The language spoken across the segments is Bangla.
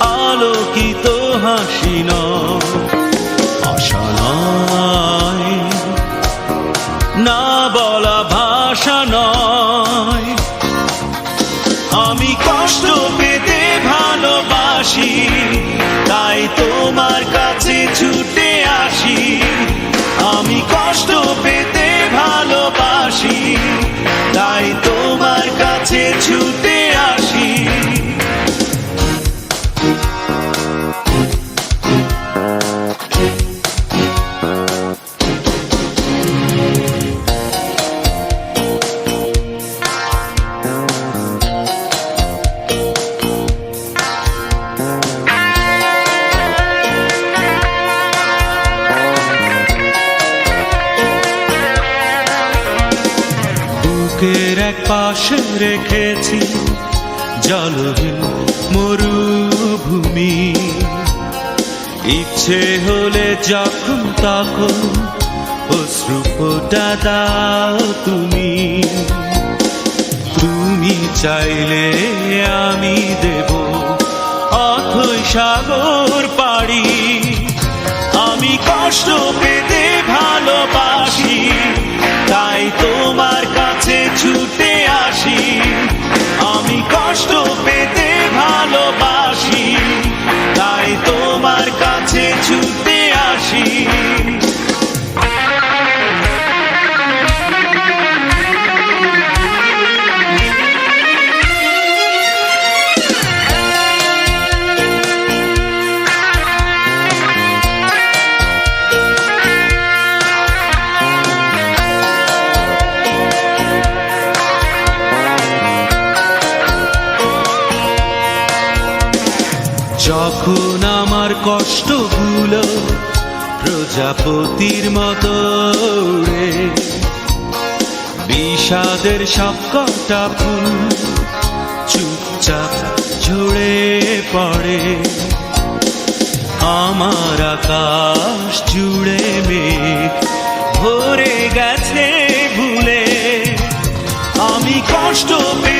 আলোকিত হাসি আশা না বলা ভাষা নয়। আমি কষ্ট পেতে ভালোবাসি, তাই তোমার কাছে ছুটে আসি। আমি কষ্ট পেতে বুকের এক পাশে রেখেছি জলহীন মরুভূমি। ইচ্ছে হলে যখন তখন অশ্রু দাও তুমি। তুমি চাইলে আমি দেব অথই সাগর পাড়ি। আমি কষ্ট পেতে ভালোবাসি, তাই তোমার ভালোবাসি যখন আমার কষ্টগুলো প্রজাপতির মতো বিষাদের সব কটা ফুল চুপচাপ ঝরে পড়ে। আমার আকাশ জুড়ে মেঘ ভরে গেছে ভুলে, আমি কষ্ট পেতে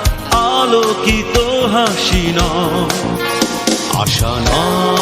আলোকিত হাসি আশা নয়।